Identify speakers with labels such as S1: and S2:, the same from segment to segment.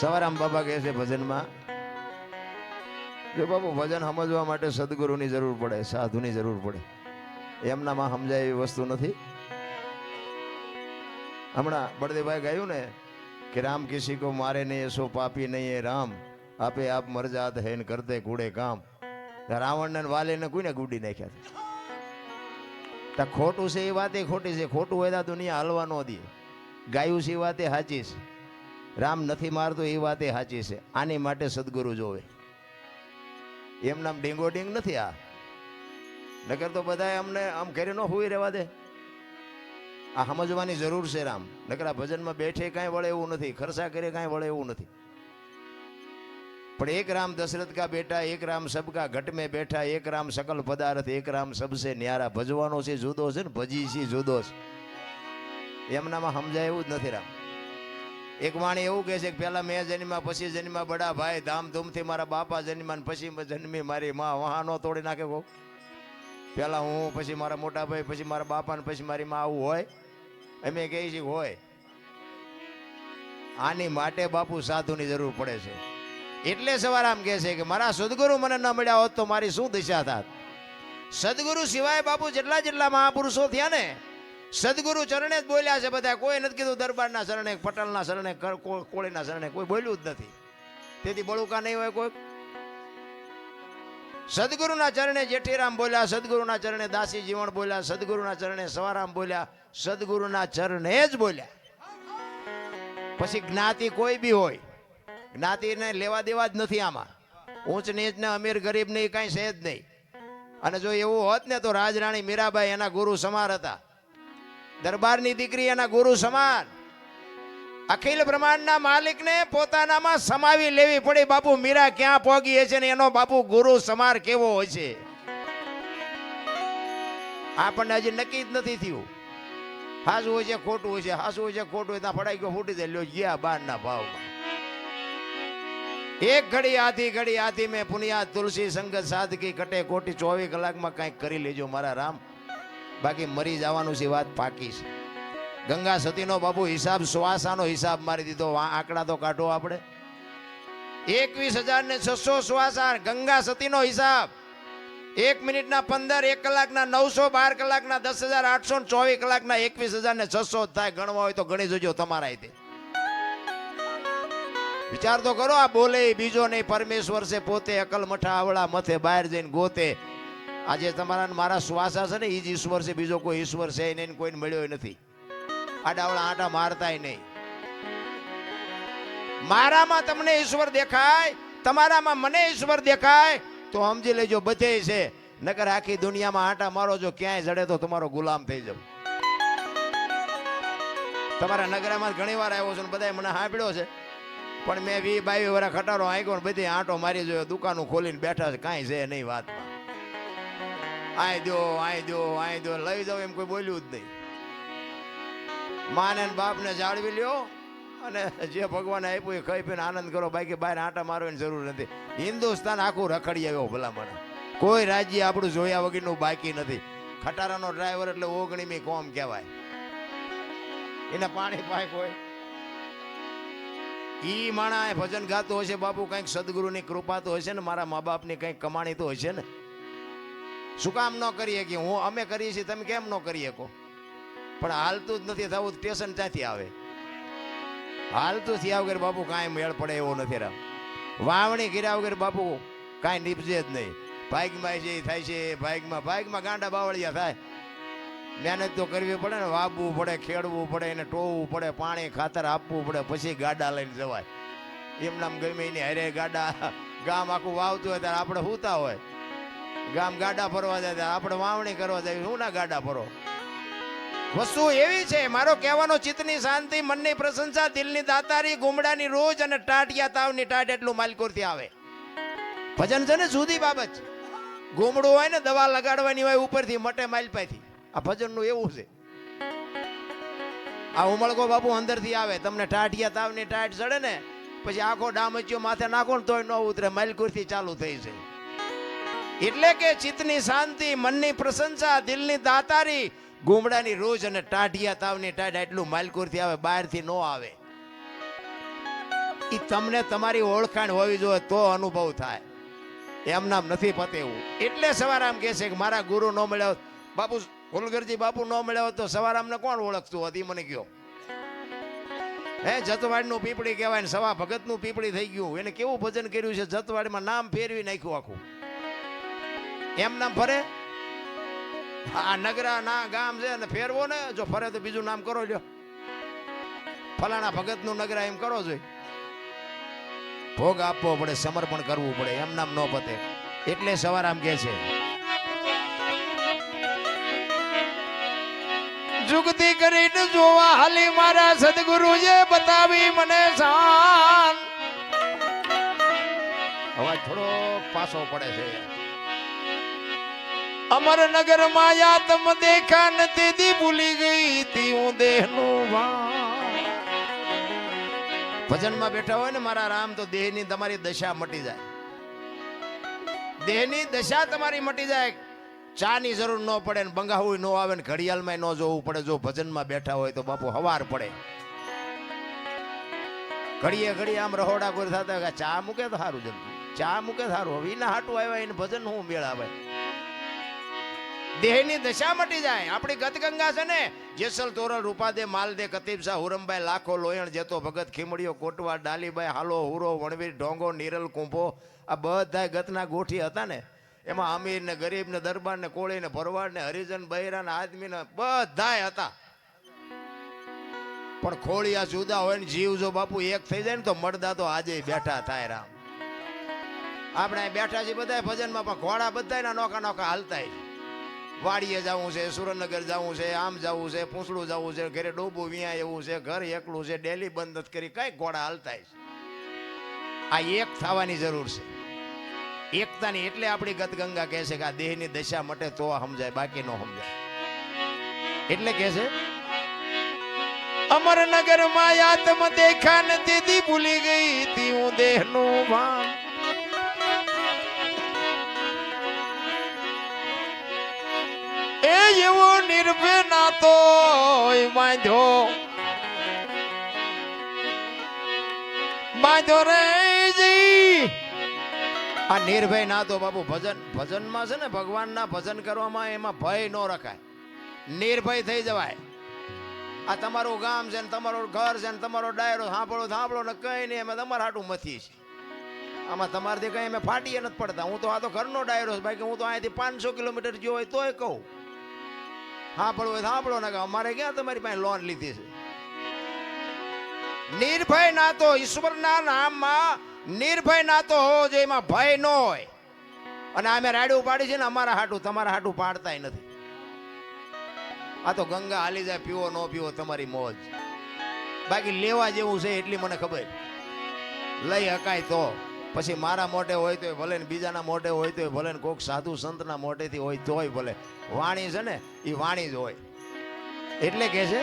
S1: સવારામ બાબા કહે છે ભજનમાં, કે બાપુ, ભજન સમજવા માટે સદગુરુની જરૂર પડે, સાધુની જરૂર પડે. એમનામાં સમજાય એવી વસ્તુ નથી. હમણાં બળદેવભાઈ ગાયું ને કે રામ કિસી કો મારે નહીં સો પાપી નહીં, એ રામ. આપે આપ મરજાત હે ને કરતે કૂડે કામ. રાવણને વાલીને કોઈને ગુડી નાખ્યા તા ખોટું છે એ વાતે ખોટી છે. ખોટું હોય તો દુનિયા હલવા ન દે. ગાયું છે એ વાતે સાચી છે. રામ નથી મારતો એ વાત એ સાચી છે. આની માટે સદગુરુ જોવે. એમ નામ ડીંગો ડીંગ નથી આ. નકર તો બધા અમને આમ ઘરે ન હોઈ રહેવા દે. આ સમજવાની જરૂર છે રામ. નકર આ ભજનમાં બેઠે કાંઈ વળે એવું નથી. ખર્ચા કરે કાંઈ વળે એવું નથી. પણ એક રામ દશરથ કા બેટા, એક રામ સબકા ઘટ में બેઠા, એક રામ સકલ પદાર્થ, એક રામ સબસે ન્યારા. ભજવાનો છે, જુદો છે ને ભજી છે, જુદો છે. એમનામાં સમજાય એવું જ નથી રામ. એક વાણી એવું કહે છે કે પહેલાં મેં જન્મ્યા, પછી જન્મ્યા બડા ભાઈ, ધામધૂમથી મારા બાપા જન્મ્યા પછી જન્મી મારી માં. વહાનો તોડી નાખે કહું? પહેલાં હું, પછી મારા મોટા ભાઈ, પછી મારા બાપા ને પછી મારી માં આવું હોય? અમે કહીએ છીએ હોય. આની માટે બાપુ સાધુની જરૂર પડે છે. એટલે સવારામ કહે છે કે મારા સદગુરુ મને ન મળ્યા હોત તો મારી શું દિશા થાત? સદગુરુ સિવાય બાપુ જેટલા જેટલા મહાપુરુષો થયા ને સદગુરુ ચરણે જ બોલ્યા છે બધા. કોઈ નથી કીધું દરબારના શરણે, પટેલના શરણે કોળીના શરણે. કોઈ બોલ્યું જ નથી. તેથી બળુકા નહીં હોય કોઈ. સદગુરુના ચરણે જેઠીરામ બોલ્યા, સદગુરુના ચરણે દાસી જીવણ બોલ્યા, સદગુરુના ચરણે સવારામ બોલ્યા, સદગુરુના ચરણે જ બોલ્યા. પછી જ્ઞાતિ કોઈ બી હોય, જ્ઞાતિને લેવા દેવા જ નથી આમાં. ઊંચ નીચ ને અમીર ગરીબ ને કાંઈ છે જ નહીં. અને જો એવું હોત ને તો રાજરાણી મીરાબાઈ એના ગુરુ સમાર હતા. દરબારની દીકરી એના ગુરુ સમાન. અખિલ બ્રહ્માંડના માલિકને પોતાનામાં સમાવી લેવી પડી. બાપુ, મીરા ક્યાં પોગી છે ને એનો બાપુ ગુરુ સમાર કેવો હોય છે? આપણને હજી નક્કી જ નથી થયું. હાસું હોય છે, ખોટું હોય છે. હાસું હોય છે, ખોટું હોય ત્યાં ફડાઈ ગયો, ફૂટી દેલો લ્યો, ગયા બારના ભાવમાં. એક ઘડી, આધી ઘડી, આધી મેં પુનિયા તુલસી સંગત સાદકી કટે કોટી ચોવીસ કલાકમાં કંઈક કરી લેજો મારા રામ. બાકી મરી જવાનું છે વાત પાકી છે. ગંગા સતીનો બાપુ હિસાબ શ્વાસાનો હિસાબ મારી દીધો. આંકડા તો કાઢો આપણે. એકવીસ હજાર ને છસો શ્વાસા ગંગા સતીનો હિસાબ. એક મિનિટના પંદર, એક કલાકના નવસો, બાર કલાકના દસ હજાર, આઠસો ને ચોવીસ કલાકના એકવીસ હજાર ને છસો થાય. ગણવા હોય તો ગણી જોજો તમારા રીતે વિચાર તો કરો, આ બોલે બીજો નહીં. પરમેશ્વર છે પોતે અકલ મઠા આવડા મથે બહાર જઈને ગોતે. આજે તમારા મારા શ્વાસા છે ને એ જ ઈશ્વર છે, બીજો કોઈ ઈશ્વર છે એને કોઈને મળ્યો નથી. આડાવડા આટા મારતાય નહીં. મારામાં તમને ઈશ્વર દેખાય, તમારામાં મને ઈશ્વર દેખાય, તો સમજી લેજો બચે છે. નકર આખી દુનિયામાં આટા મારો, જો ક્યાંય જડે તો તમારો ગુલામ થઈ જાવ. તમારા નગરામાં ઘણી વાર આવ્યો છું ને બધાએ મને સાંભળ્યો છે. પણ મેં વી બાવી વર્ષ ખટારો ને બધી આંટો મારી જોયો, દુકાનો ખોલીને બેઠા છે, કાંઈ છે નહીં વાતમાં. આય દો આય દો આય દો લઈ જાઓ એમ કોઈ બોલ્યું જ નહીં. માને બાપને જાળવી લ્યો અને જે ભગવાને આપ્યું એ ખાઈ પીને આનંદ કરો. બાકી બહાર આંટા મારવાની જરૂર નથી. હિન્દુસ્તાન આખું રખડી આવ્યો ભલામણ. કોઈ રાજ્ય આપણું જોયા વગરનું બાકી નથી. ખટારાનો ડ્રાઈવર એટલે ઓગણીમી કોમ કહેવાય. એને પાણી પાય કોઈ ઈ માણા ભજન ગાતો હશે બાપુ, કંઈક સદગુરુની કૃપા તો હશે ને, મારા મા બાપની કંઈક કમાણી તો હશે ને. શું કામ ન કરીએ કે હું અમે કરીએ છીએ, તમે કેમ ન કરી શકો પણ હાલતું જ નથી થવું, સ્ટેશન ત્યાંથી આવે. હાલતું થયા વગર બાપુ કાંઈ મેળ પડે એવો નથી રામ વાવણી કર્યા વગર બાપુ કાંઈ નીપજે જ નહીં. ભાગમાં જે થાય છે ભાગમાં ભાગમાં ગાંડા બાવળિયા થાય. મહેનત તો કરવી પડે ને, વાવવું પડે, ખેડવું પડે, એને ટોવું પડે, પાણી ખાતર આપવું પડે, પછી ગાડા લઈને જવાય. એમ નામ ગમે એની હરે ગાડા, ગામ આખું વાવતું હોય ત્યારે આપણે સૂતા હોય. ગામ ગાડા ફરવા જાય આપણે વાવણી કરવા જાય. શું ના ગાડા ફરો? વસ્તુ એવી છે, મારો કહેવાનો ચિત્તની શાંતિ, મનની પ્રશંસા, દિલની દાતારી, ગુમડાની રોજ અને ટાટિયા તાવની ટાટ એટલું માલકોરથી આવે. ભજન છે ને જુદી બાબત ગુમડું હોય ને દવા લગાડવાની હોય ઉપરથી, મટે માલપાથી આ ભજનનું એવું છે. આ ઉમળકો બાપુ અંદરથી આવે. તમને ટાટિયા તાવની ટાટ ચડે ને, પછી આખો ડામચ્યો માથે નાખો ને તોય ન ઉતરે માલકુરથી ચાલુ થઈ છે એટલે કે ચિત્તની શાંતિ, મનની પ્રશંસા, દિલની દાતારી, ગુમડાની રોજ અને ટાઢિયા તાવની ટાઢ એટલું માલકુરથી આવે, બહારથી ન આવે. એ તમને તમારી ઓળખાણ હોવી જોઈએ તો અનુભવ થાય. એમ નામ નથી પતે એવું. એટલે સવારામ કહે છે કે મારા ગુરુ ન મળ્યો બાપુ ફુલગરજી બાપુ ન મળ્યો તો સવારામને કોણ ઓળખતું હતી? મને કયો હે, જતવાડનું પીપળી કહેવાય ને સવા ભગતનું પીપળી થઈ ગયું. એને કેવું ભજન કર્યું છે? જતવાડમાં નામ ફેરવી નાખ્યું આખું. એમ ફરે? આ નગરા ના ગામ છે ને ફેરવો ને, જો ફરે તો બીજું નામ કરો લ્યો. ફલાણા ભગતનું નગરા એમ કરો જોઈએ ભોગ આપવો પડે, સમર્પણ કરવું પડે, એમ નામ ન પતે. એટલે સવારામ કે છે. જુગતી કરીને જોવા હાલી મારા સદગુરુએ બતાવી મને શાન. અવાજ થોડો પાછો પડે છે. અમરનગર માયા તમ દેખા ન દી ભૂલી ગઈ તી હું દેહનું ભાન ભજનમાં બેઠા હોય ને મારા રામ, તો દેહની તમારી દશા મટી જાય. દેહની દશા તમારી મટી જાય. ચાની જરૂર ન પડે ને બંગાવું ન આવે ને ઘડિયાળમાં ન જોવું પડે. જો ભજનમાં બેઠા હોય તો બાપુ હવાર પડે. ઘડીએ ઘડીએ આમ રહોડા કોઈ થતા ચા મૂકે તો સારું જલ્દી ચા મૂકે સારું હવે એના હાટું આવ્યા એને ભજન હું મેળ આવે દેહની દશા મટી જાય. આપણી ગતગંગા છે ને, જેસલ તોરલ રૂપાદે માલદે કતીબસા હુરમભાઈ, લાખો, લોયણ, જેતો ભગત, ખીમડીઓ, કોટવા ડાલીભાઈ હાલો, હુરો, વણવીર, ઢોંગો, નીરલ, કુંભો, આ બધા ગતના ગોઠી હતા ને. એમાં અમીર ને, ગરીબ ને, દરબાર ને, કોળી ને, ભરવાડ ને, હરિજન, બૈરા ને, આદમી ને, બધાય હતા. પણ ખોળિયા જુદા હોય ને, જીવ જો બાપુ એક થઈ જાય ને, તો મળદા તો આજે બેઠા થાય રામ. આપણે બેઠા છીએ બધા ભજનમાં, પણ ઘોડા બધાયના નોખા નોખા હાલતાય વાડીએ જવું છે, સુરેન્દ્રનગર જવું છે, આમ જવું છે, પૂંછડું જવું છે, ઘરે ડોબું વ્યાં એવું છે, ઘર એકલું છે, ડેલી બંધ કરી કઈ ઘોડા હાલતા છે. આ એક થવાની જરૂર છે. એકતાની એટલે આપણી ગતગંગા કહે છે કે આ દેહની દશા મટે તો સમજાય, બાકી ન સમજાય. એટલે કહે છે અમરનગરમાં આત્મ દેખા ને દી ભૂલી ગઈ તી હું દેહનું ભાન એ એવો નિર્ભય નાતો બાંધો બાંધો રે આ નિર્ભય ના તો બાપુ, ભજન, ભજનમાં છે ને ભગવાનના ભજન કરવામાં એમાં ભય ન રખાય. નિર્ભય થઈ જવાય. આ તમારું ગામ છે ને તમારું ઘર છે ને તમારો ડાયરો, સાંભળો સાંભળો ને કઈ નહીં એમાં તમારા હાટું મથી છે આમાં તમારાથી કઈ અમે ફાટીએ નથી પડતા. હું તો આ તો ઘરનો ડાયરો છે, બાકી હું તો અહીંયાથી પાંચસો કિલોમીટર ગયો હોય તોય કહું. સાંભળવું હોય સાંભળો ને અમારે ક્યાં તમારી પાસે લોન લીધી છે? નિર્ભય ના તો ઈશ્વરના નામમાં, નિર્ભય ના તો હોવો જોઈએ એમાં ભય ન હોય. અને અમે રાડ્યું પાડી છે ને, અમારા હાટું, તમારા હાટું પાડતાય નથી. આ તો ગંગા હાલી જાય, પીવો ન પીવો તમારી મોજ. બાકી લેવા જેવું છે એટલી મને ખબર. લઈ શકાય તો. પછી મારા મોઢે હોય તોય ભલે ને બીજાના મોઢે હોય તોય ભલે ને કોઈક સાધુ સંતના મોઢેથી હોય તોય ભલે. વાણી છે ને એ વાણી જ હોય. એટલે કે છે,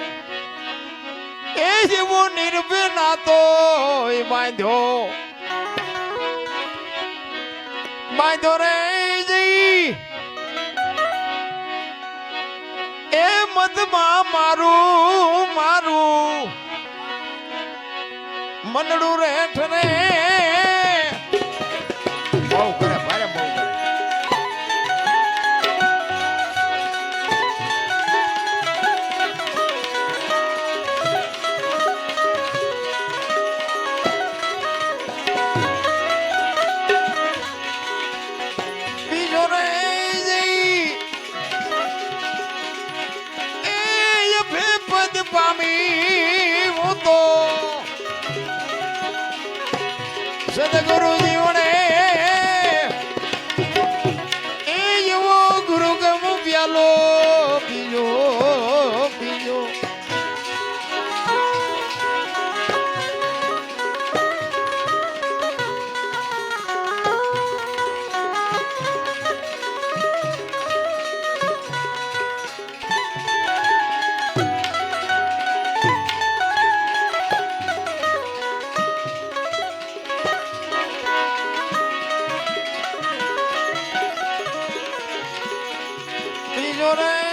S1: એ જેવો નિર્ભય તો બાંધ્યો. બાંધ્યો રે જઈ. એ મધમાં મારું મારું. મનડું રેઠ રે બહુ señores.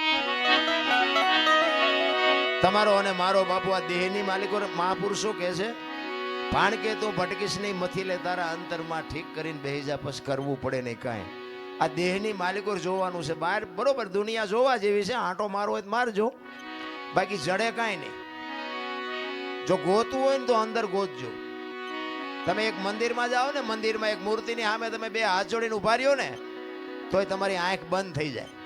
S1: તમારો અને મારો બાપુ આ દેહની માલિકો મહાપુરુષો કહે છે, ભાણ કે તું ભટકીશ નહીં, મથી લે તારા અંતરમાં ઠીક કરીને બેહી જા કરવું પડે નહીં કાંઈ. આ દેહની માલિકો જોવાનું છે. બહાર બરોબર દુનિયા જોવા જેવી છે, આંટો મારો હોય તો મારજો. બાકી જડે કાંઈ નહીં. જો ગોતવું હોય ને તો અંદર ગોતજો. તમે એક મંદિરમાં જાઓ ને, મંદિરમાં એક મૂર્તિની સામે તમે બે હાથ જોડીને ઊભા રહ્યો ને, તોય તમારી આંખ બંધ થઈ જાય.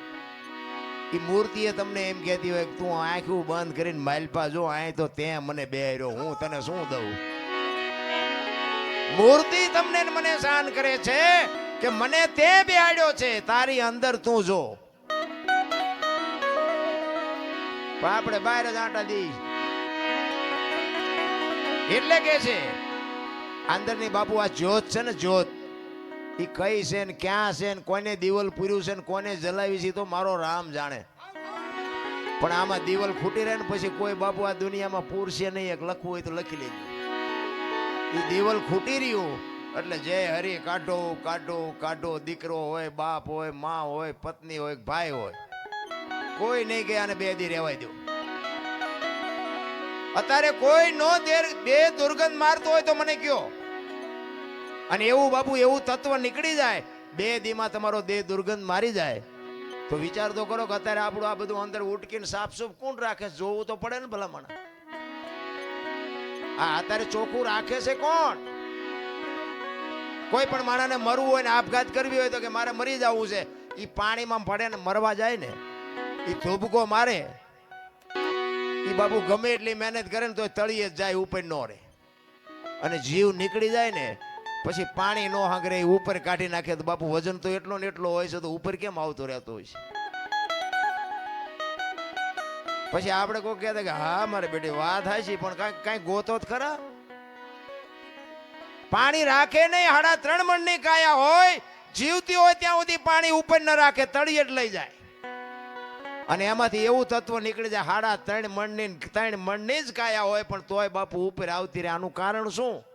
S1: એ મૂર્તિએ તમને એમ કહેતી હોય કે તું આંખું બંધ કરીને માલપા જો, આય તો તે મને બે હું તને શું દઉં? મૂર્તિ તમને મને શાન કરે છે કે મને તે બેહાડ્યો છે, તારી અંદર તું જો. પણ આપણે બહાર જ આટા દી એટલે કે છે, અંદરની બાપુ આ જ્યોત છે ને જ્યોત. એ કઈ છે ને ક્યાં છે ને કોને દીવલ પૂર્યું છે ને કોને જલાવી છે તો મારો રામ જાણે. પણ આમાં દીવલ ખૂટી રહે ને પછી કોઈ બાપુ આ દુનિયામાં પૂરશે નહીં, એક લખવું હોય તો લખી લેજો. એ દીવલ ખૂટી રહ્યું, એટલે જય હરી કાઢો કાઢો કાઢો, દીકરો હોય, બાપ હોય, મા હોય, પત્ની હોય, ભાઈ હોય. કોઈ નહીં ગયા અને બે દી રહેવાય દો. અત્યારે કોઈ નો બે દુર્ગંધ મારતો હોય તો મને કયો. અને એવું બાપુ, એવું તત્વ નીકળી જાય, બે દીમાં તમારો દેહ દુર્ગંધ મારી જાય. તો વિચાર તો કરો કે અત્યારે આપણું આ બધું અંદર ઉટકીને સાફસૂફ કોણ રાખે? જોવું તો પડે ને ભલામણ. આ અત્યારે ચોખ્ખું રાખે છે કોણ? કોઈ પણ માણસને મરવું હોય ને આપઘાત કરવી હોય તો કે મારે મરી જવું છે એ પાણીમાં પડે ને મરવા જાય ને એ ધોબકો મારે. એ બાપુ ગમે એટલી મહેનત કરે ને તો તળીએ જાય, ઉપર નો રહે. અને જીવ નીકળી જાય ને પછી પાણી નો હાંગરે ઉપર કાઢી નાખે તો બાપુ વજન તો એટલો ને એટલો હોય છે, તો ઉપર કેમ આવતો રહેતો હોય છે? પછી આપણે કોઈ કહેતા કે, હા, મારે બેટી, વાત છે પણ કઈ કઈ ગોતો જ ખરા? પાણી રાખે નહીં, હાડા ત્રણ મણની કાયા હોય, જીવતી હોય ત્યાં સુધી પાણી ઉપર ન રાખે, તળિયે લઈ જાય. અને એમાંથી એવું તત્વ નીકળી જાય, હાડા ત્રણ મણની ત્રણ મણની જ કાયા હોય, પણ તોય બાપુ ઉપર આવતી રહે. આનું કારણ શું?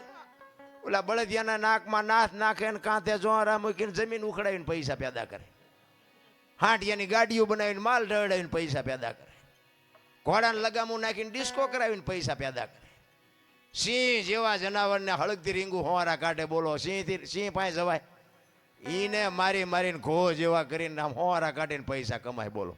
S1: ઓલા બળદિયાના નાકમાં નાથ નાખે ને કાંથે જોરા મૂકીને જમીન ઉખડાવીને પૈસા પેદા કરે. હાંટિયાની ગાડીઓ બનાવીને માલ ઢળાવીને પૈસા પેદા કરે. ઘોડાને લગામું નાખીને ડિસ્કો કરાવીને પૈસા પેદા કરે. સિંહ જેવા જનાવરને હળગતી રીંગું હોરા કાઢે બોલો સિંહથી સિંહ પાસે જવાય. ઈને મારી મારીને ઘો જેવા કરીને આમ હોવારા કાઢીને પૈસા કમાય બોલો.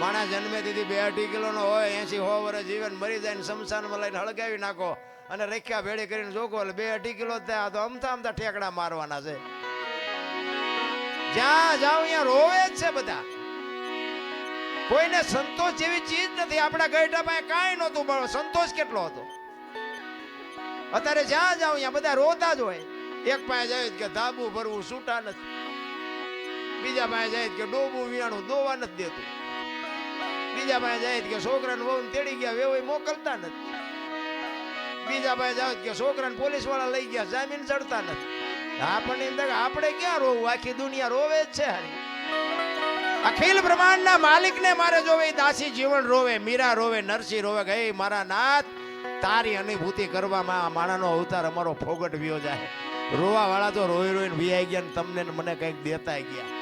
S1: માણસ જન્મે દીધી બે અઢી કિલોનો હોય એસી હો વર્ષ જીવન મરી જાય ને શમશાનમાં લઈને હળગાવી નાખો અને રેખ્યા ભેળી કરીને જોકો એટલે બે અઢી કિલો થયા. તો અમથા અમથા ઠેકડા મારવાના છે. જ્યાં જાઓ ત્યાં રોવે જ છે બધા. કોઈને સંતોષ જેવી ચીજ નથી. આપણા પાસે કાંઈ નહોતું, પણ સંતોષ કેટલો હતો. અત્યારે જ્યાં જાઓ ત્યાં બધા રોતા જ હોય. એક પાસે જાય કે ધાબુ ભરવું છૂટા નથી. બીજા પાસે જાય કે ડોબું વિયાણું દોવા નથી દેતું. બીજા પાસે જાય કે છોકરાને વહુ તેડી ગયા વેવાઈ મોકલતા નથી. બીજા પાસે જાવ કે છોકરાને પોલીસવાળા લઈ ગયા, જામીન ચડતા નથી. આપણને આપણે ક્યાં રોવું? આખી દુનિયા રોવે જ છે હારી. અખિલ બ્રહ્માંડના માલિકને મારે જોવે દાસી જીવન રોવે, મીરા રોવે, નરસિંહ રોવે કે મારા નાથ, તારી અનુભૂતિ કરવામાં આ માણાનો અવતાર અમારો ફોગટ વ્યો જાય. રોવા વાળા તો રોઈ રોઈને વિયાઈ ગયા ને તમને મને કંઈક દેતા ગયા.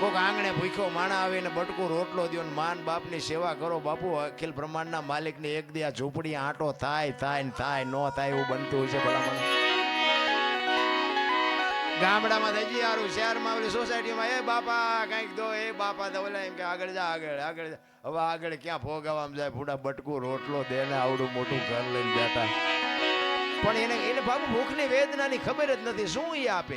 S1: કોક આંગણે ભૂખ્યો માણા આવે બટકું રોટલો દો માન બાપની સેવા કરો. બાપુ, અખિલ બ્રહ્માંડના માલિકને એક દી ઝૂંપડી આંટો થાય થાય ને થાય, નો થાય એવું બનતું છે ગામડામાં થઈ યારું શહેરમાં ઓલી સોસાયટીમાં, એ બાપા, કંઈક દો, એ બાપા તો ઓલા એમ કે, આગળ જા, આગળ આગળ હવે આગળ ક્યાં ભોગાવામાં જાય? ફૂડા બટકું, રોટલો દે ને આવડું મોટું ઘર લઈને બેઠા. પણ એને એને બાપુ ભૂખની વેદનાની ખબર જ નથી. શું એ આપે?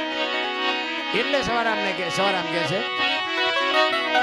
S1: એટલે સવારામને કે સવારામ કે છે.